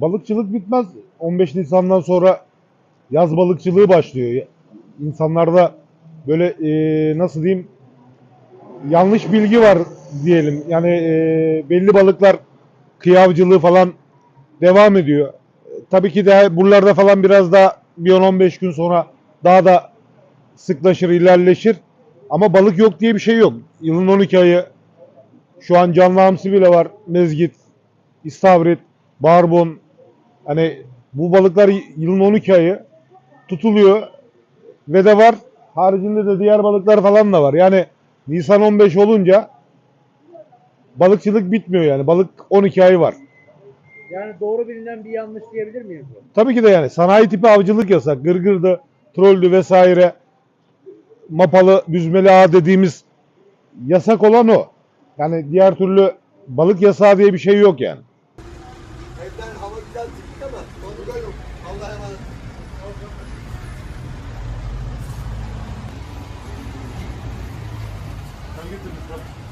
Balıkçılık bitmez. 15 Nisan'dan sonra yaz balıkçılığı başlıyor. İnsanlarda böyle eee, nasıl diyeyim yanlış bilgi var diyelim. Yani eee, belli balıklar kıyavcılığı falan devam ediyor. E, Tabii ki de buralarda falan biraz daha bir 10-15 gün sonra daha da sıklaşır, ilerleşir. Ama balık yok diye bir şey yok. Yılın 12 ayı şu an canlı hamsi bile var. Mezgit, istavrit, barbun. Hani bu balıklar yılın 12 ayı tutuluyor ve de var. Haricinde de diğer balıklar falan da var. Yani Nisan 15 olunca balıkçılık bitmiyor yani. Balık 12 ay var. Yani doğru bilinen bir yanlış diyebilir miyiz? Tabii ki de yani sanayi tipi avcılık yasak. Gırgırdı, trollü vesaire mapalı, büzmeli ağ dediğimiz yasak olan o. Yani diğer türlü balık yasağı diye bir şey yok yani gittik ama onu görüyorum. Allah'a emanet. Hangi türlü?